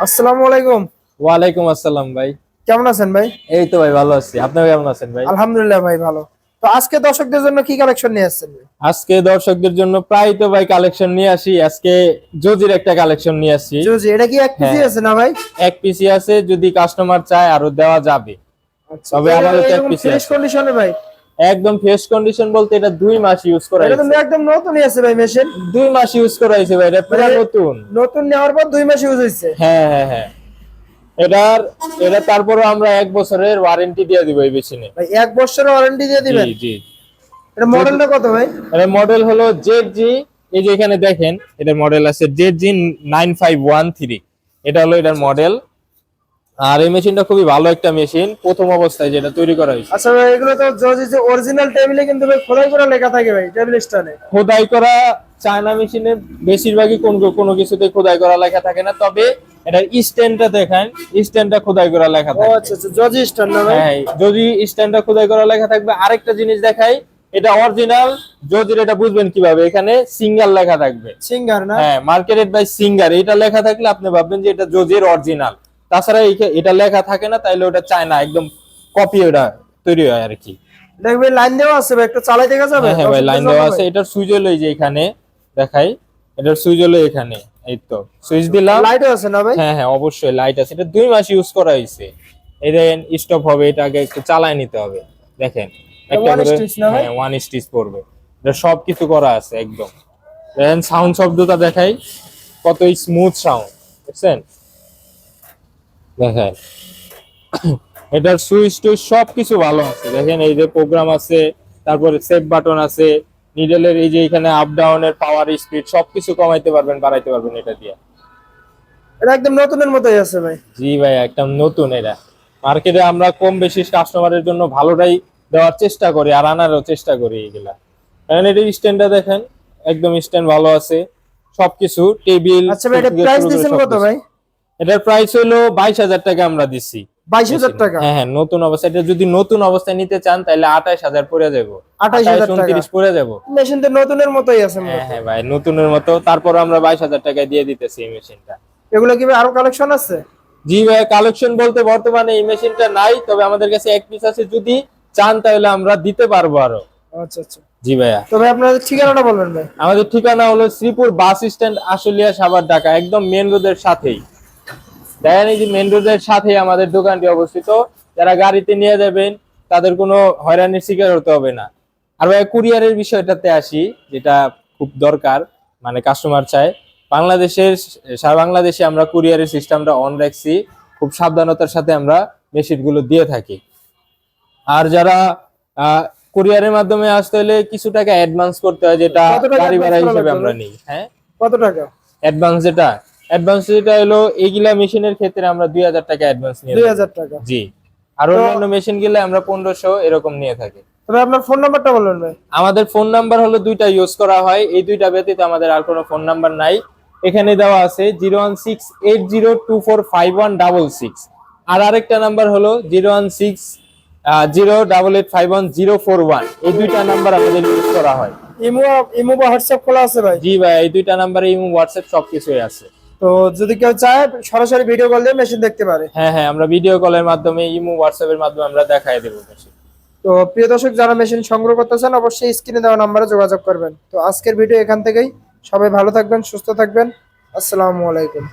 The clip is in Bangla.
আসসালামু আলাইকুম। ওয়ালাইকুম আসসালাম ভাই। কেমন আছেন ভাই? এই তো ভাই ভালো আছি। আপনি কেমন আছেন ভাই? আলহামদুলিল্লাহ ভাই ভালো। তো আজকে দর্শকদের জন্য কি কালেকশন নিয়ে আসছেন আজকে দর্শকদের জন্য প্রায় তো ভাই কালেকশন নিয়ে আসি। আজকে জজির একটা কালেকশন নিয়ে আসছি জি জি এটা কি এক কেজি হ্যাঁ। আছে না ভাই? এক পিসি আছে। যদি কাস্টমার চায় আরও দেওয়া যাবে। তবে আমাদের তো এক পিসি ফ্রেশ। কন্ডিশনে ভাই? একদম ফ্রেশ কন্ডিশন বলতে এটা দুই মাস ইউজ করা এটা তো একদম নতুনই আছে ভাই মেশিন দুই মাস ইউজ করা হয়েছে ভাই এটা পুরো মানে- নতুন। নতুন নেওয়ার পর দুই মাস ইউজ হয়েছে। হ্যাঁ হ্যাঁ হ্যাঁ। এটার এটা তারপরে আমরা এক বছরের ওয়ারেন্টি দিয়ে দিব এই মেশিনে ভাই এক বছরের ওয়ারেন্টি দিয়ে দিবেন? জি জি। এটা মডেলটা কত ভাই? এর মডেল হলো জেড জি এই যে এখানে দেখেন এটার মডেল আছে Z G nine five one three এটা হলো এটার মডেল আর এই মেশিনটা খুবই ভালো একটা মেশিন। প্রথম অবস্থায় যেটা তৈরি করা হয়েছে। আচ্ছা ভাই এগুলো তো যে অরিজিনাল টেবিলে কিন্তু ভাই খোদাই করা লেখা থাকে ভাই টেবিল স্টানে খোদাই করা চায়না মেশিনে বেশিরভাগই কোন কোনো কিছুতে খোদাই করা লেখা থাকে না তবে এটার স্ট্যান্ডটা দেখেন স্ট্যান্ডটা খোদাই করা লেখা ও থাকে। আচ্ছা আচ্ছা জজি স্ট্যান্ড না ভাই? হ্যাঁ যদি স্ট্যান্ডটা খোদাই করা লেখা থাকবে আরেকটা জিনিস দেখাই এটা অরিজিনাল যদি এটা বুঝবেন কীভাবে এখানে সিঙ্গার লেখা থাকবে। সিঙ্গার না? হ্যাঁ মার্কেটেড বাই সিঙ্গার এটা লেখা থাকলে আপনি ভাববেন যে এটা জোজের অরিজিনাল তাছাড়া এটা লেখা থাকে না তাইলে ওটা চায় না একদম কপি ওটা তৈরি হয় আর কি। দেখবে লাইন দেওয়া আছে ভাই একটু চালাই দেখা যাবে? হ্যাঁ হ্যাঁ ভাই লাইন দেওয়া আছে এটার সুইচ হলো যে এখানে দেখাই এটার সুইচ হলো এখানে এই তো সুইচ দিলাম। লাইটও আছে না ভাই? হ্যাঁ হ্যাঁ অবশ্যই লাইট আছে এটা দুই মাস ইউজ করা হয়েছে। এই দেখেন স্টপ হবে এটা আগে একটু চালায় নিতে হবে দেখেন। একটা করে? হ্যাঁ ওয়ান স্টিচ পড়বে। এটা সব কিছু করা আছে একদম। দেখেন সাউন্ড শব্দটা দেখাই কত স্মুথ সাউন্ড দেখছেন? দেখেন। এটার সুইচ টুইচ সব কিছু ভালো আছে। দেখেন এই যে প্রোগ্রাম আছে তারপরে সেভ বাটন আছে নিডেলের এই যে এখানে আপ ডাউনের পাওয়ার স্পিড সবকিছু কমাইতে পারবেন বাড়াইতে পারবেন এটা দিয়ে। এটা একদম নতুনের মতোই আছে ভাই। জি ভাই একদম নতুন এটা। মার্কেটে আমরা কম বেশি কাস্টমারের জন্য ভালোটাই দেওয়ার চেষ্টা করি আর আনারও চেষ্টা করি এগুলা। কারণ এটা স্ট্যান্ডটা দেখেন একদম স্ট্যান্ড ভালো আছে। সবকিছু টেবিল আচ্ছা ভাই এটা প্রাইস দিয়েছেন কত ভাই? এটার প্রাইস হলো বাইশ হাজার টাকা আমরা দিচ্ছি বাইশ হাজার টাকা? হ্যাঁ হ্যাঁ নতুন অবস্থা। এটা যদি নতুন অবস্থায় নিতে চান তাহলে আঠাশ হাজার পরে যাব। 28,000 টাকা। উনত্রিশ পরে যাব। মেশিন তো নতুনের মতোই আছে হ্যাঁ হ্যাঁ। ভাই নতুনের মতো। তারপর আমরা বাইশ হাজার টাকায় দিয়ে দিতেছি এই মেশিনটা। এগুলো কি আরও কালেকশন আছে? জি ভাই কালেকশন বলতে বর্তমানে এই মেশিনটা নাই তবে আমাদের কাছে এক পিস আছে। যদি চান তাহলে আমরা দিতে পারব আরও। আচ্ছা আচ্ছা। জি ভাইয়া। তো ভাই আপনাদের ঠিকানাটা বলবেন ভাই। আমাদের ঠিকানা হলো শ্রীপুর বাস স্ট্যান্ড আশুলিয়া সাভার ঢাকা। একদম মেন রোডের সাথেই। দেখেন এই যে মেন রোডের সাথেই আমাদের দোকানটি অবস্থিত। যারা গাড়িতে নিয়ে যাবেন তাদের কোনো হয়রানির শিকার হতে হবে না। আর ভাই কুরিয়ারের বিষয়টাতে আসি যেটা খুব দরকার মানে কাস্টমার চায়। বাংলাদেশের সারা বাংলাদেশে আমরা কুরিয়ারের সিস্টেমটা অন রাখছি। খুব সাবধানতার সাথে আমরা মেশিনগুলো দিয়ে থাকি। আর যারা কুরিয়ারের মাধ্যমে আসতে হলে কিছু টাকা অ্যাডভান্স করতে হয় যেটা গাড়ি ভাড়া হিসেবে আমরা নিই। হ্যাঁ? কত টাকা? অ্যাডভান্স যেটা? অ্যাডভান্স যেটা হলো এইগুলা মেশিনের ক্ষেত্রে আমরা দুই হাজার টাকা অ্যাডভান্স দুই হাজার টাকা। জি। আর অন্যান্য মেশিন গেলে আমরা পনেরোশো এরকম নিয়ে থাকি। তবে আপনার ফোন নাম্বারটা বলবেন ভাই। আমাদের ফোন নাম্বার হলো দুইটা ইউজ করা হয়। এই দুইটা ব্যতীত আমাদের আর কোনো ফোন নাম্বার নাই। এখানে দেওয়া আছে zero one six eight zero two four five one double six আর আরেকটা নাম্বার হলো zero one six zero double eight five one zero four one এই দুইটা নাম্বার আমাদের ইউজ করা হয়। ইমো ইমো বা হোয়াটসঅ্যাপ খোলা আছে ভাই। জি ভাই এই দুইটা নাম্বারে ইমো হোয়াটসঅ্যাপ সবকিছুই আছে। তো যদি কেউ চায় সরাসরি ভিডিও কল দিয়ে মেশিন দেখতে পারে। হ্যাঁ হ্যাঁ আমরা ভিডিও কলের মাধ্যমে ইমো হোয়াটসঅ্যাপের মাধ্যমে আমরা দেখাই দেবো মেশিন তো প্রিয় দর্শক যারা মেশিন সংগ্রহ করতে চান অবশ্যই স্ক্রিনে দেওয়া নাম্বারে যোগাযোগ করবেন। তো আজকের ভিডিও এখান থেকেই। সবাই ভালো থাকবেন সুস্থ থাকবেন। আসসালামু আলাইকুম।